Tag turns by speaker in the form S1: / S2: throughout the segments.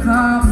S1: come.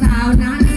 S1: สาวนั้น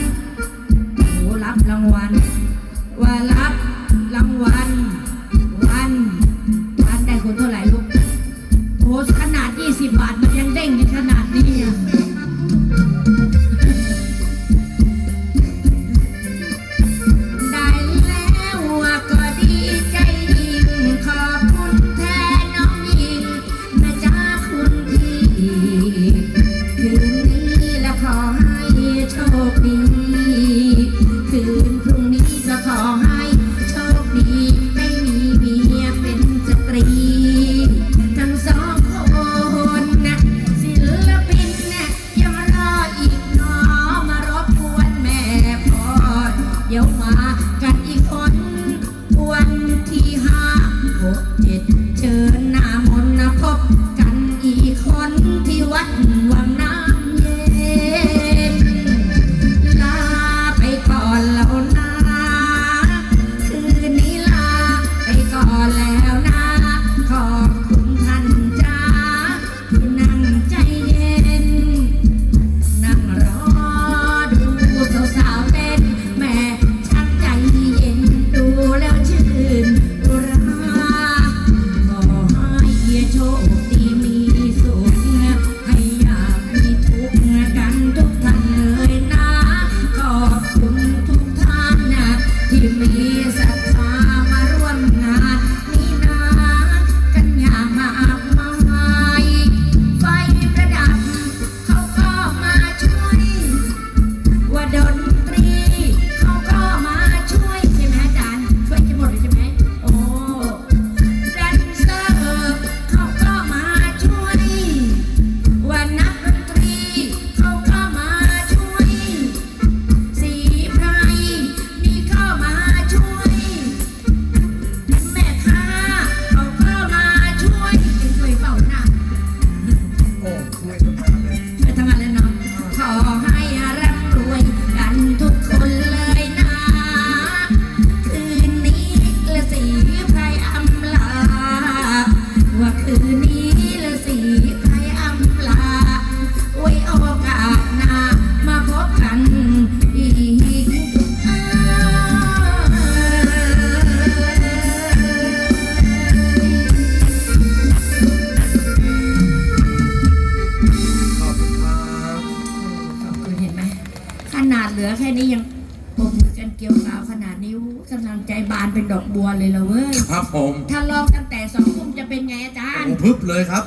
S2: ผม
S1: ถ้าลองตั้งแต่สองทุ่มจะเป็นไงอาจาร
S2: โอ้
S1: ย์
S2: พึบเลยครับ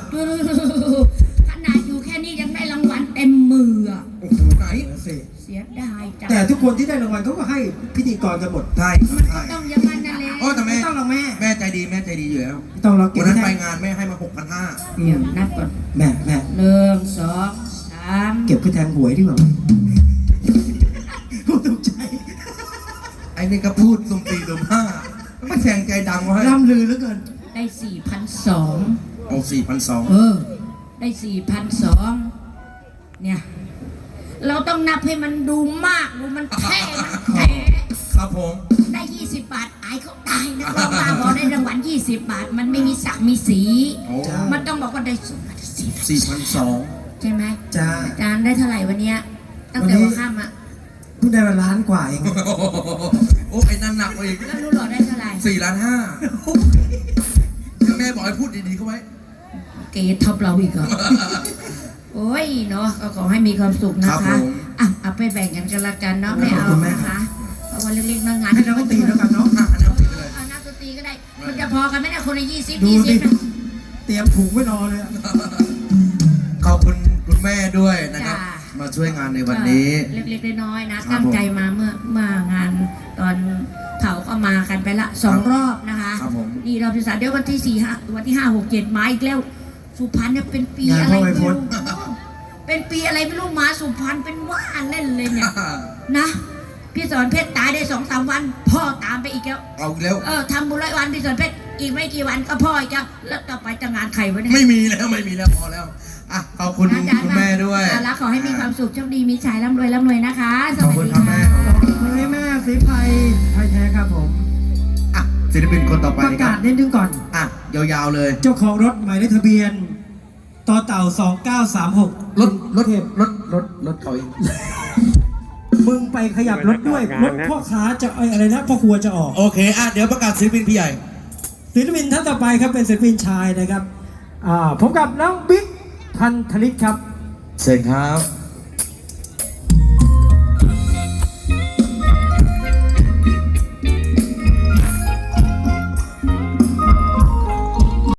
S1: ขนาดอยู่แค่นี้ยังได้รางวัลเต็มมืออะ
S2: โอ้โหไหน
S3: สิ
S1: เสียดายจัง
S3: แต่ทุกคนที่ได้รางวัลเขาก็ให้พิธีกรกันหมด
S2: ใช่ใช่
S1: ต้องอย่างนั้นนั่นแหละ
S2: โอ้แต่แม่
S3: ไม่ต้องหรอกแม่
S2: แม่ใจดีแม่ใจดีอยู่แล้ว
S3: ไม่ต้องหรอกเก็
S2: วั
S3: บ
S2: นนั้น
S3: ไว้
S2: ไป
S3: ให้
S2: งานแม่ให้มาหกพันห้า
S3: อื
S1: เดี๋ยว
S3: ม
S1: นับก่อน
S3: แม่แม่
S1: หนึ่งสองสาม
S3: เก็บคือแทงหวยดีกว่ากูตกใจ
S2: ไอ้นี่ก็พูดสุ่มสี่สุ่มห้า ไม่แทงใจดำวะให้
S3: ล่ำลือเหลือเกิน
S1: ได้สี่พันสอง
S2: โอ้สี่พันสอง
S1: เออ ได้สี่พันสอง เนี่ย เราต้องนับให้มันดูมาก ดูมันแท้มันแท้
S2: ครับผม
S1: ได้ยี่สิบบาท อายเขาตายนะเรามาบอกได้รางวัลยี่สิบบาท มันไม่มีสักมีสี
S2: โอ้
S1: มันต้องบอกว่าได้สูงสี่
S2: สี่พันสอง
S1: ใช่ไหม
S3: จ้า
S1: อาจารย์ได้เท่าไหร่วันเนี้ยตั้งแต่
S3: วันนี้
S1: หัวค่ำอะ
S3: เพิ่งได้มาล้านกว่าเอง
S2: โอ้ไอ้นั่นหนักกว่าอีก
S1: แล้วรู้หรอได้เท่าไหร่
S2: สี่ล้านห้าแม่บอกให้พูดดีๆเข้าไว้
S1: เกทับเราอีกเหรอโอ้ยเนาะก็ขอให้มีความสุขนะ
S2: ครั
S1: คะ
S2: บผม
S1: อะเอาไปแบ่งกันกันละกันเนาะไม่เอา
S3: ขอบคุณแม่
S1: นะคะเอาวันเล็กๆน้อยงาน
S3: ให้เราก็ตีแล้วกันเนาะ
S2: อะอันนั้นผิดเลย
S1: เอานักดนตรีก็ได้ มันจะพอกันไหมเนี่ยคนละยี่สิบ
S3: ดู
S1: ยี่สิ
S3: ดิ
S1: บนะ
S3: เตรียมถุงไว้รอเลยอะ
S2: ขอบคุณคุณแม่ด้วยนะครับ
S1: จ้า
S2: มาช่วยงานในวันนี้
S1: เล็กๆน้อยๆนะ
S2: ครับ
S1: ตั้งใจมาเมื่อเมื่องาน ตอนเผาก็มากันไปละสองรอบนะคะ
S2: ครับผม
S1: นี่รอบที่สามเดี๋ยววันที่สี่ห้าวันที่ห้าหกเจ็ดมาอีกแล้ว สุพรรณเนี่ยเป็นปี
S3: งาน
S1: อะไร
S3: พ่อ
S1: ไม่
S3: ไวโพ
S1: รู้
S3: ส
S1: เป็นปีอะไรไม่รู้มาสุพรรณเป็นว่าเล่นเลยเนี่ยนะ พี่สอนเพชรตายได้สองสามวัน พ่อตามไปอีกแล้ว
S2: เอาอีกแล้ว
S1: เออทำบุญร้อยวันพี่สอนเพชรอีกไม่กี่วันก็พ่ออีกแล้วแล้วต่อไปจะงานใครวะเนี่ย
S2: ไม่มีแล้วไม่มีแล้วพอแล้วอะขอบคุณ
S1: อาจารย์
S2: คุณแม่ด้วย
S1: เอาละขอให้มีความสุขโชคดีมีชัยร่ำรวยร่ำรวยนะคะ ส
S2: ขอบ
S1: วัส
S2: คุณ
S1: ดี
S2: ครับแม่
S1: ค่ะ
S3: ขอบคุณให้แม่ สีไพรไพรแท้ครับผม
S2: อะศิลปินคนต่อไป
S3: ประ
S2: นะค
S3: กา
S2: รั
S3: ศ
S2: บ
S3: นิดนึงก่อน
S2: อะยาวๆเลย
S3: เจ้าของรถหมายเลขทะเบียนต่อเต่า 2936
S2: รถรถรถรถรถเขาเอง
S3: มึงไปขยับรถด้วย รถพ่อค้าจะเอ้ยอะไรนะพ่อครัวจะออก
S2: โอเคอะเดี๋ยวประกาศศิลปินพี่ใหญ่
S3: ศิลปินท่านต่อไปครับเป็นศิลปินชายนะครับอ่าพบกับน้องบิ๊กพันธลิตครับ
S2: เชิญครับ